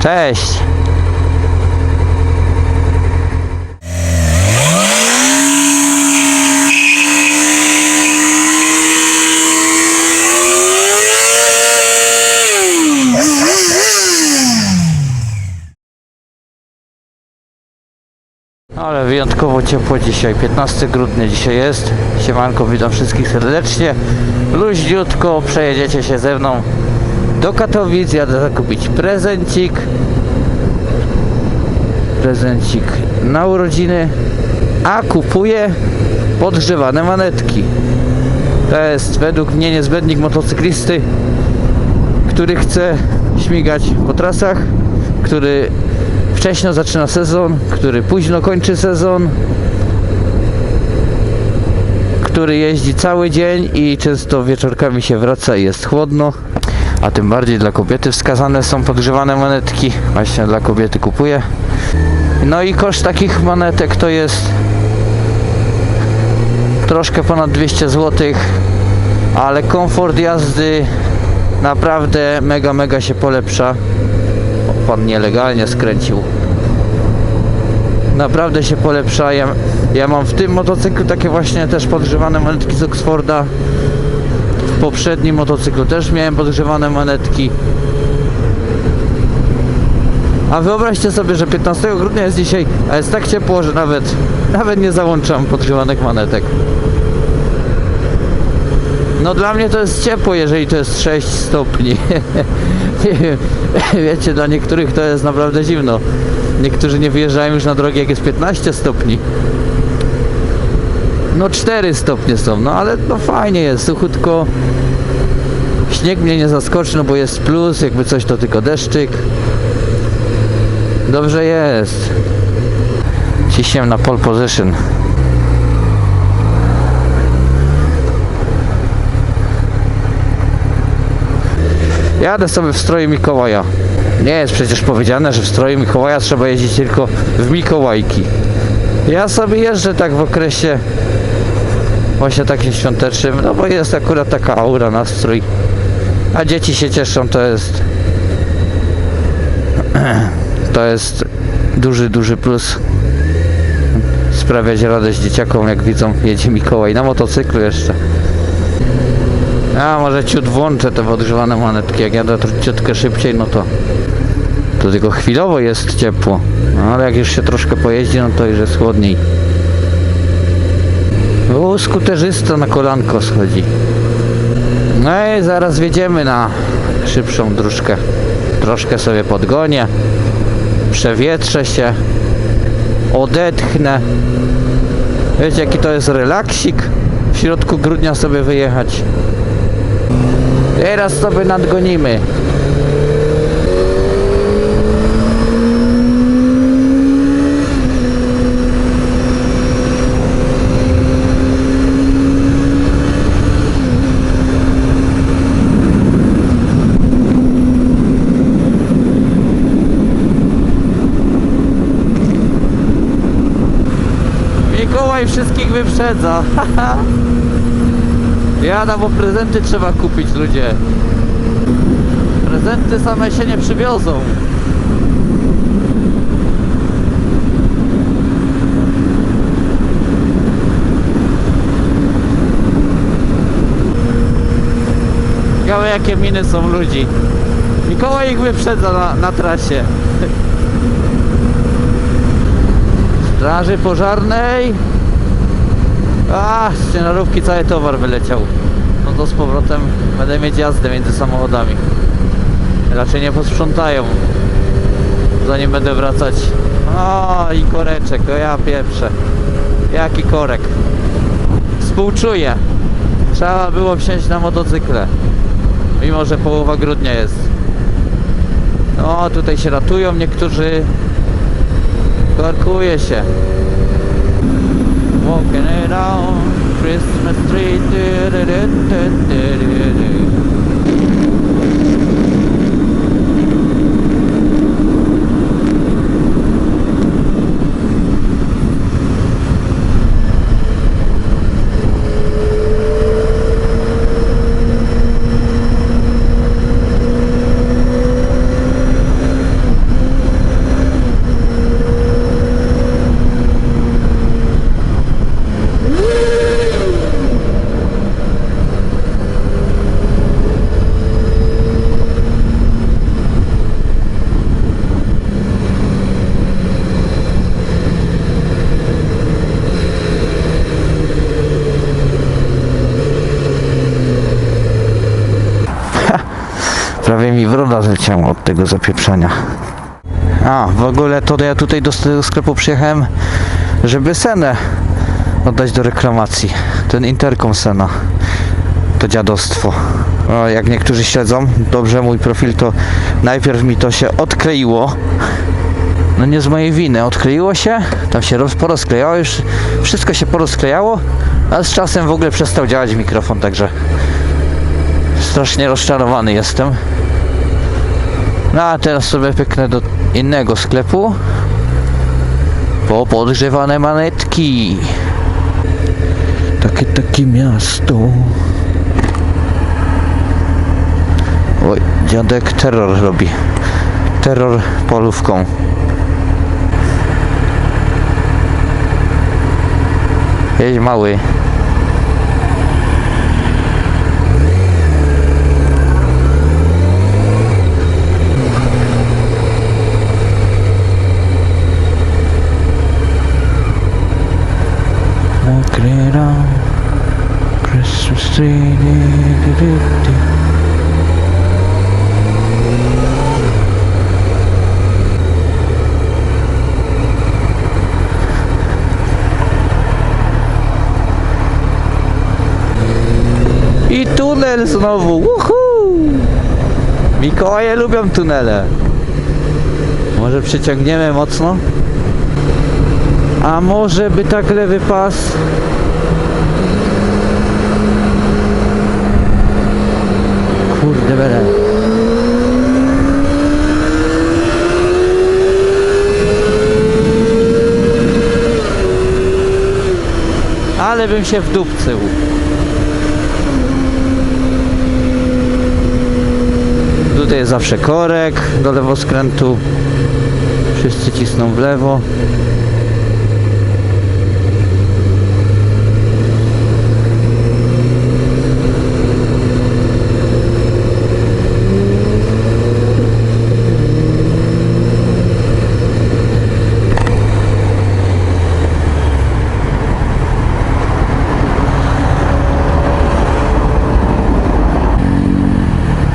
Cześć! Ale wyjątkowo ciepło dzisiaj, 15 grudnia dzisiaj jest. Siemanko, witam wszystkich serdecznie. Luźniutko przejedziecie się ze mną do Katowic, jadę zakupić prezencik. Prezencik na urodziny, a kupuję podgrzewane manetki. To jest według mnie niezbędnik motocyklisty, który chce śmigać po trasach, który wcześno zaczyna sezon, który późno kończy sezon, który jeździ cały dzień i często wieczorkami się wraca i jest chłodno. A tym bardziej dla kobiety wskazane są podgrzewane monetki. Właśnie dla kobiety kupuję. No i koszt takich monetek to jest troszkę ponad 200 zł, ale komfort jazdy naprawdę mega, mega się polepsza. O, Pan nielegalnie skręcił. Naprawdę się polepsza. Ja, ja mam w tym motocyklu takie właśnie też podgrzewane monetki z Oxforda. W poprzednim motocyklu też miałem podgrzewane monetki. A wyobraźcie sobie, że 15 grudnia jest dzisiaj, a jest tak ciepło, że nawet, nawet nie załączam podgrzewanych monetek. No dla mnie to jest ciepło, jeżeli to jest 6 stopni. Wiecie, dla niektórych to jest naprawdę zimno. Niektórzy nie wyjeżdżają już na drogi, jak jest 15 stopni. No 4 stopnie są, no ale no fajnie jest, suchutko. Śnieg mnie nie zaskoczy, no bo jest plus, jakby coś to tylko deszczyk. Dobrze jest. Ciśniem na pole position. Jadę sobie w stroju Mikołaja. Nie jest przecież powiedziane, że w stroju Mikołaja trzeba jeździć tylko w Mikołajki. Ja sobie jeżdżę tak w okresie właśnie takim świątecznym, no bo jest akurat taka aura, nastrój. A dzieci się cieszą, to jest to jest duży, duży plus. Sprawiać radość dzieciakom, jak widzą, jedzie Mikołaj na motocyklu jeszcze. A może ciut włączę te podgrzewane monetki, jak jadę ciutkę szybciej, no to to tylko chwilowo jest ciepło, no, ale jak już się troszkę pojeździ, no to już jest chłodniej. O, skuterzysta na kolanko schodzi. No i zaraz wjedziemy na szybszą dróżkę. Troszkę sobie podgonię, przewietrzę się, odetchnę. Wiecie jaki to jest relaksik w środku grudnia sobie wyjechać. Teraz sobie nadgonimy. Mikołaj wszystkich wyprzedza. Jada, bo prezenty trzeba kupić ludzie. Prezenty same się nie przywiozą. Ciekawe jakie miny są ludzi. Mikołaj ich wyprzedza na, na trasie. Straży pożarnej. A, z ciężarówki cały towar wyleciał. No to z powrotem będę mieć jazdę między samochodami. Raczej nie posprzątają. Zanim będę wracać. O, i koreczek, o ja pieprzę. Jaki korek. Współczuję. Trzeba było wsiąść na motocykle. Mimo, że połowa grudnia jest. No, tutaj się ratują niektórzy. Korkuje się. Walking around Christmas tree. Prawie mi wroda zleciała od tego zapieprzenia. A, w ogóle to ja tutaj do tego sklepu przyjechałem, żeby Senę oddać do reklamacji. Ten interkom Sena. To dziadostwo. O, jak niektórzy śledzą dobrze mój profil, to najpierw mi to się odkleiło. No nie z mojej winy, odkleiło się, tam się roz, porozklejało, już wszystko się porozklejało, a z czasem w ogóle przestał działać mikrofon, także strasznie rozczarowany jestem. No a teraz sobie pyknę do innego sklepu po podgrzewane manetki. Takie, takie miasto. Oj, dziadek terror robi. Terror polówką. Jedź mały. I tunel znowu, uhu! Mikołaje lubią tunele. Może przyciągniemy mocno? A może by tak lewy pas? Kurde bele. Ale bym się wdupcył. Tutaj jest zawsze korek do lewoskrętu. Wszyscy cisną w lewo.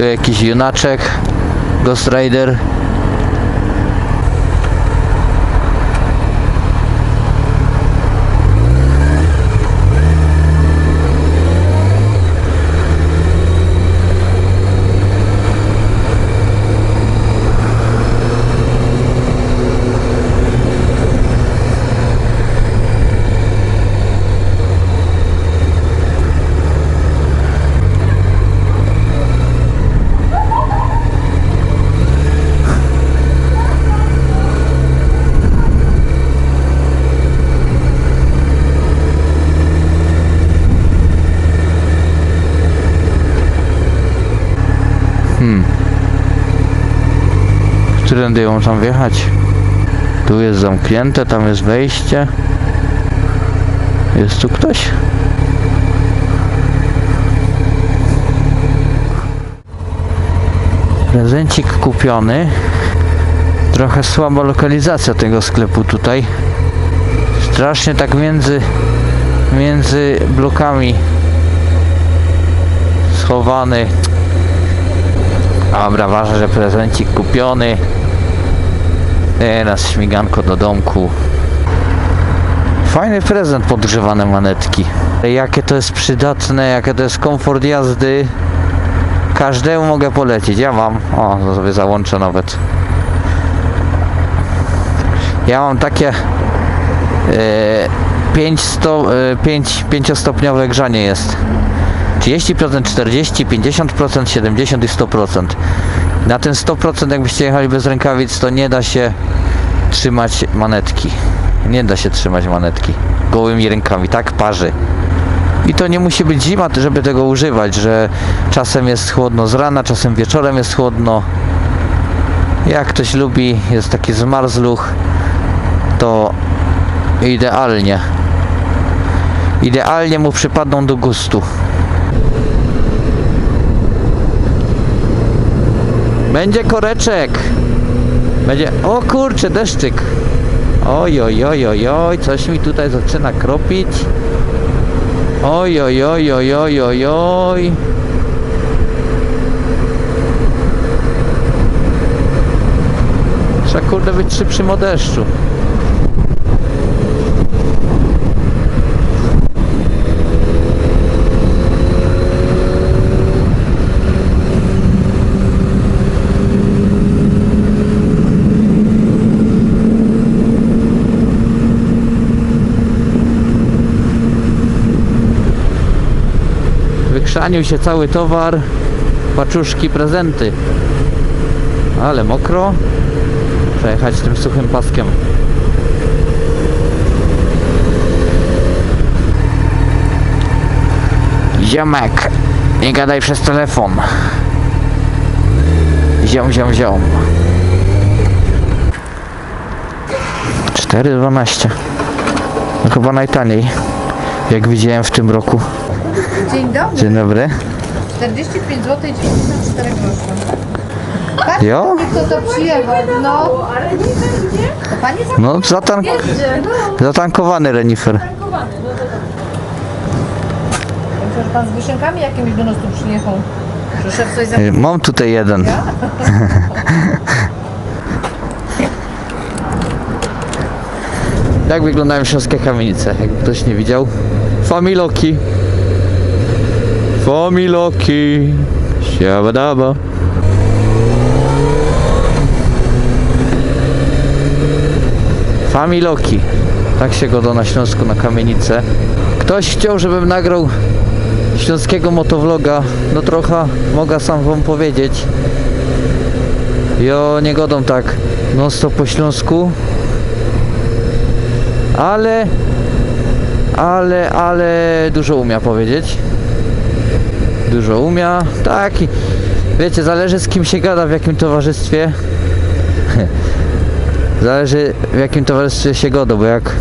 Tu jakiś junaczek, Ghost Rider. Którędy ją tam wjechać? Tu jest zamknięte, tam jest wejście. Jest tu ktoś? Prezencik kupiony. Trochę słaba lokalizacja tego sklepu tutaj. Strasznie tak między między blokami schowany. Dobra, ważne, że prezencik kupiony. Teraz śmiganko do domku. Fajny prezent, podgrzewane manetki. Jakie to jest przydatne, jakie to jest komfort jazdy. Każdemu mogę polecić. Ja mam. O, to sobie załączę nawet. Ja mam takie e, 5, sto, e, 5, 5 stopniowe grzanie jest. 30%, 40%, 50%, 70% i 100%. Na ten 100% jakbyście jechali bez rękawic, to nie da się trzymać manetki. Nie da się trzymać manetki gołymi rękami, tak parzy. I to nie musi być zima, żeby tego używać, że czasem jest chłodno z rana, czasem wieczorem jest chłodno. Jak ktoś lubi, jest taki zmarzluch, to idealnie. Idealnie mu przypadną do gustu. Będzie koreczek. Będzie... O kurczę, deszczyk. Oj, oj, oj, oj, oj, coś mi tutaj zaczyna kropić. Oj, oj, oj, oj, oj, oj, oj. Trzeba kurde być szybszym o deszczu. Wykrzanił się cały towar, paczuszki, prezenty. Ale mokro. Przejechać tym suchym paskiem. Ziomek, nie gadaj przez telefon. Ziom, ziom, ziom. 4,12. No chyba najtaniej, jak widziałem w tym roku. Dzień dobry. Dzień dobry. 45 zł 94 grosze. Patrz, Jo? kto to przyjechał. No. To pani za... No, zatank zatankowany renifer. Myślę, że pan z wyszynkami jakimiś do nas tu przyjechał. Że szef coś. Y, Mam tutaj jeden. Jak wyglądają śląskie kamienice? Jakby ktoś nie widział. Familoki. Familoki. Siabadaba. Familoki. Tak się godo na Śląsku na kamienicę. Ktoś chciał, żebym nagrał śląskiego motovloga. No trochę mogę sam wam powiedzieć. Jo, nie godą tak non stop po śląsku. Ale, ale, ale dużo umia powiedzieć. Dużo umia. Tak, i wiecie, zależy z kim się gada, w jakim towarzystwie. Zależy w jakim towarzystwie się goda, bo jak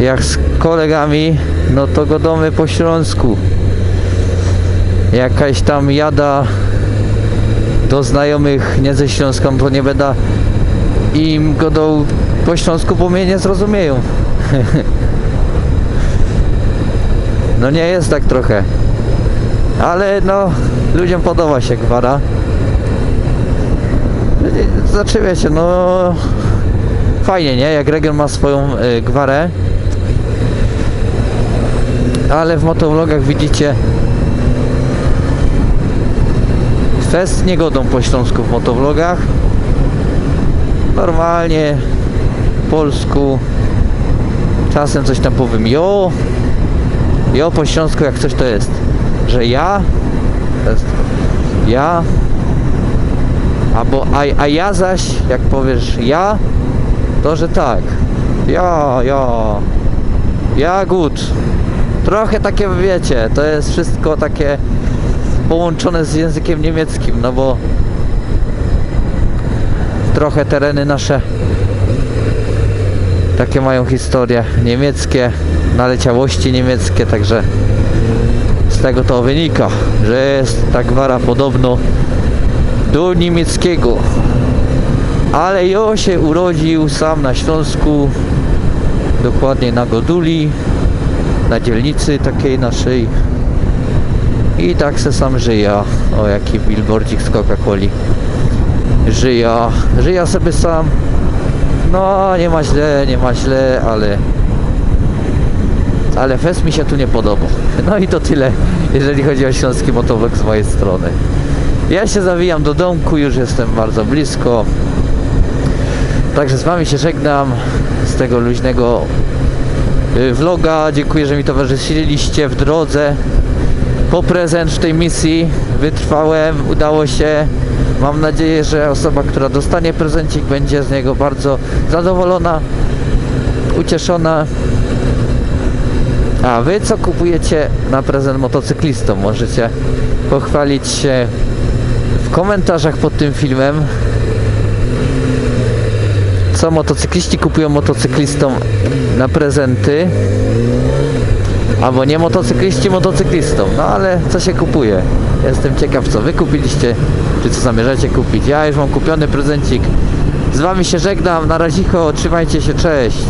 jak z kolegami, no to godomy po śląsku. Jakaś tam jada do znajomych nie ze Śląska, no to nie będę im godą po śląsku, bo mnie nie zrozumieją. no nie jest tak trochę. Ale no, ludziom podoba się gwara. Znaczy wiecie, no fajnie, nie? Jak region ma swoją y, gwarę. Ale w motovlogach widzicie Fest nie godą po śląsku w motovlogach. Normalnie po polsku. Czasem coś tam powiem. Jo. Jo po śląsku jak coś to jest. Że ja. Ja. Albo a, a ja zaś, jak powiesz ja, to że tak. Ja, ja. Ja gut. Trochę takie wiecie, to jest wszystko takie połączone z językiem niemieckim, no bo trochę tereny nasze takie mają historie niemieckie, naleciałości niemieckie, także z tego to wynika, że jest ta gwara podobno do niemieckiego. Ale jo się urodził sam na Śląsku, dokładnie na Goduli, na dzielnicy takiej naszej. I tak se sam żyje. O jaki billboardzik z Coca-Coli. Żyje, żyje sobie sam. No nie ma źle, nie ma źle, ale ale fest mi się tu nie podoba. No i to tyle, jeżeli chodzi o śląski motowlog z mojej strony. Ja się zawijam do domku, już jestem bardzo blisko. Także z Wami się żegnam z tego luźnego y, vloga. Dziękuję, że mi towarzyszyliście w drodze po prezent w tej misji. Wytrwałem, udało się. Mam nadzieję, że osoba, która dostanie prezencik będzie z niego bardzo zadowolona, ucieszona. A Wy co kupujecie na prezent motocyklistom? Możecie pochwalić się w komentarzach pod tym filmem. Co motocykliści kupują motocyklistom na prezenty? Albo nie motocykliści motocyklistom. No ale co się kupuje? Jestem ciekaw co wy kupiliście, czy co zamierzacie kupić. Ja już mam kupiony prezencik. Z wami się żegnam. Na razie, trzymajcie się, cześć.